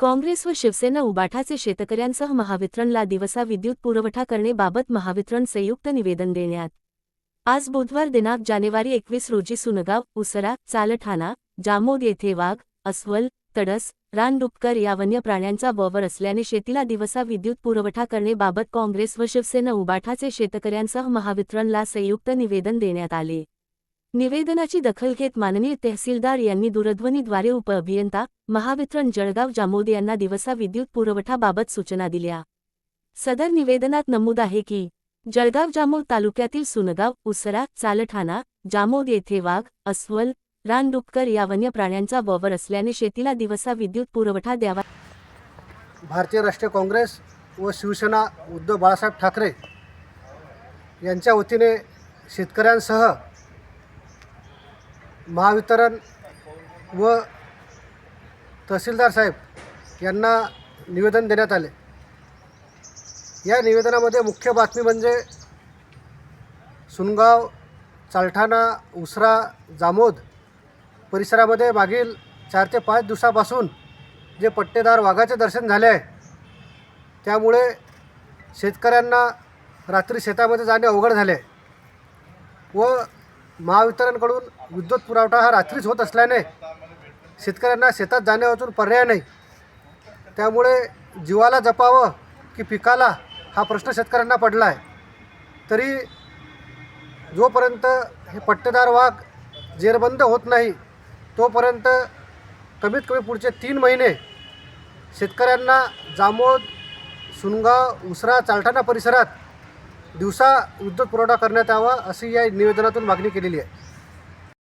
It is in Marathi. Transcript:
काँग्रेस व शिवसेना उबाठाचे शेतकऱ्यांसह महावितरणला दिवसा विद्युत पुरवठा करण्याबाबत महावितरण संयुक्त निवेदन देण्यात. आज बुधवार दिनांक जानेवारी एकवीस रोजी सुनगाव उसरा चालठाणा जामोद येथे वाघ अस्वल तडस रानडुपकर या वन्य प्राण्यांचा बॉवर असल्याने शेतीला दिवसा विद्युत पुरवठा करण्याबाबत काँग्रेस व शिवसेना उबाठाचे शेतकऱ्यांसह महावितरणला संयुक्त निवेदन देण्यात आले. निवेदनाची दखल घेत माननीय तहसीलदार यांनी दूरध्वनीद्वारे उपअभियंता महावितरण जळगाव जामोद यांना दिवसा विद्युत पुरवठाबाबत सूचना दिल्या. सदर निवेदनात नमूद आहे की जळगाव जामोद तालुक्यातील सुनगाव उसरा चालठाणा जामोद येथे वाघ अस्वल रानडुक्कर या वन्य प्राण्यांचा वावर असल्याने शेतीला दिवसा विद्युत पुरवठा द्यावा. भारतीय राष्ट्रीय काँग्रेस व शिवसेना उद्धव बाळासाहेब ठाकरे यांच्या वतीने शेतकऱ्यांसह महावितरण व तहसीलदार साहेब यांना निवेदन देण्यात आले. या निवेदनामध्ये मुख्य बातमी म्हणजे सुनगाव चालठाणा उसरा जामोद परिसरामध्ये मागील चार ते पाच दिवसापासून जे पट्टेदार वाघाचे दर्शन झाले आहे त्यामुळे शेतकऱ्यांना रात्री शेतामध्ये जाणे अवघड झाले व महावितरणकडून विद्युत पुरवठा हा रात्रीच होत असल्याने शेतकऱ्यांना शेतात जाण्यावाचून पर्याय नाही. त्यामुळे जीवाला जपावं की पिकाला हा प्रश्न शेतकऱ्यांना पडला आहे तरी जोपर्यंत हे पट्टेदार वाघ जेरबंद होत नाही तोपर्यंत कमीत कमी पुढचे तीन महिने शेतकऱ्यांना जामोद सुनगाव उसरा चालठाणा परिसरात दिवसा विद्युत पुरवठा करण्यात यावा अशी या निवेदनातून मागणी केलेली आहे.